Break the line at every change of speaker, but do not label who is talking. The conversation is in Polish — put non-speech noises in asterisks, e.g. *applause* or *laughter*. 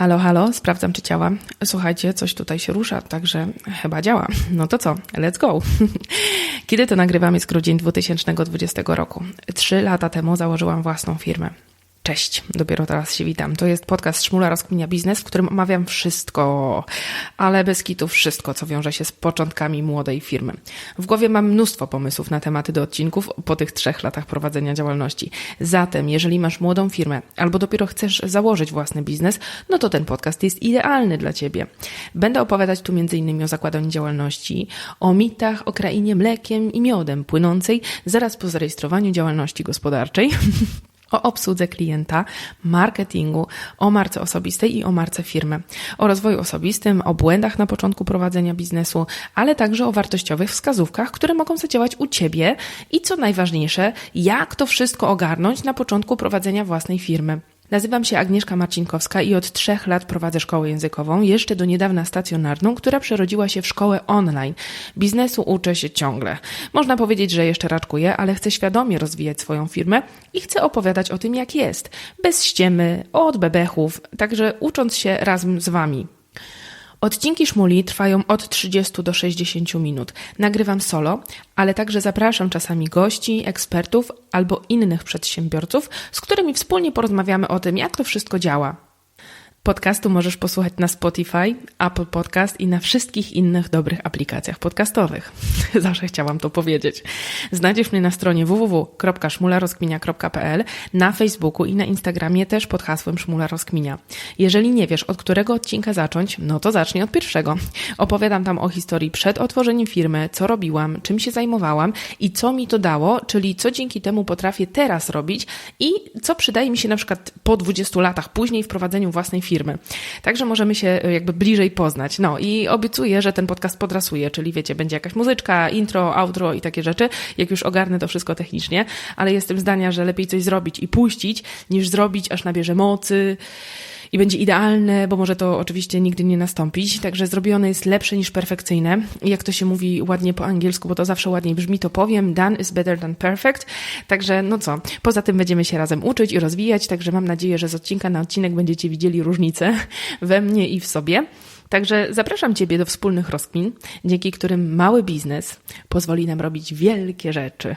Halo, halo, sprawdzam czy działa. Słuchajcie, coś tutaj się rusza, także chyba działa. No to co, let's go. *laughs* Kiedy to nagrywam jest grudzień 2020 roku. Trzy lata temu założyłam własną firmę. Cześć, dopiero teraz się witam. To jest podcast Szmula Rozkminia Biznes, w którym omawiam wszystko, ale bez kitu wszystko, co wiąże się z początkami młodej firmy. W głowie mam mnóstwo pomysłów na tematy do odcinków po tych trzech latach prowadzenia działalności. Zatem, jeżeli masz młodą firmę albo dopiero chcesz założyć własny biznes, no to ten podcast jest idealny dla Ciebie. Będę opowiadać tu m.in. o zakładaniu działalności, o mitach o krainie mlekiem i miodem płynącej zaraz po zarejestrowaniu działalności gospodarczej. *laughs* o obsłudze klienta, marketingu, o marce osobistej i o marce firmy, o rozwoju osobistym, o błędach na początku prowadzenia biznesu, ale także o wartościowych wskazówkach, które mogą zadziałać u Ciebie i co najważniejsze, jak to wszystko ogarnąć na początku prowadzenia własnej firmy. Nazywam się Agnieszka Marcinkowska i od trzech lat prowadzę szkołę językową, jeszcze do niedawna stacjonarną, która przerodziła się w szkołę online. Biznesu uczę się ciągle. Można powiedzieć, że jeszcze raczkuję, ale chcę świadomie rozwijać swoją firmę i chcę opowiadać o tym, jak jest. Bez ściemy, od bebechów, także ucząc się razem z Wami. Odcinki szmuli trwają od 30 do 60 minut. Nagrywam solo, ale także zapraszam czasami gości, ekspertów albo innych przedsiębiorców, z którymi wspólnie porozmawiamy o tym, jak to wszystko działa. Podcastu możesz posłuchać na Spotify, Apple Podcast i na wszystkich innych dobrych aplikacjach podcastowych. *laughs* Zawsze chciałam to powiedzieć. Znajdziesz mnie na stronie www.szmularozkminia.pl, na Facebooku i na Instagramie też pod hasłem Szmula Rozkminia. Jeżeli nie wiesz, od którego odcinka zacząć, no to zacznij od pierwszego. Opowiadam tam o historii przed otworzeniem firmy, co robiłam, czym się zajmowałam i co mi to dało, czyli co dzięki temu potrafię teraz robić i co przydaje mi się na przykład po 20 latach później w prowadzeniu własnej firmy firmy. Także możemy się e, jakby bliżej poznać. No i obiecuję, że ten podcast podrasuje, czyli wiecie, będzie jakaś muzyczka, intro, outro i takie rzeczy, jak już ogarnę to wszystko technicznie, ale jestem zdania, że lepiej coś zrobić i puścić, niż zrobić, aż nabierze mocy i będzie idealne, bo może to oczywiście nigdy nie nastąpić. Także zrobione jest lepsze niż perfekcyjne. Jak to się mówi ładnie po angielsku, bo to zawsze ładniej brzmi, to powiem. Done is better than perfect. Także no co, poza tym będziemy się razem uczyć i rozwijać, także mam nadzieję, że z odcinka na odcinek będziecie widzieli różnice *laughs* we mnie i w sobie. Także zapraszam Ciebie do wspólnych rozkmin, dzięki którym mały biznes pozwoli nam robić wielkie rzeczy.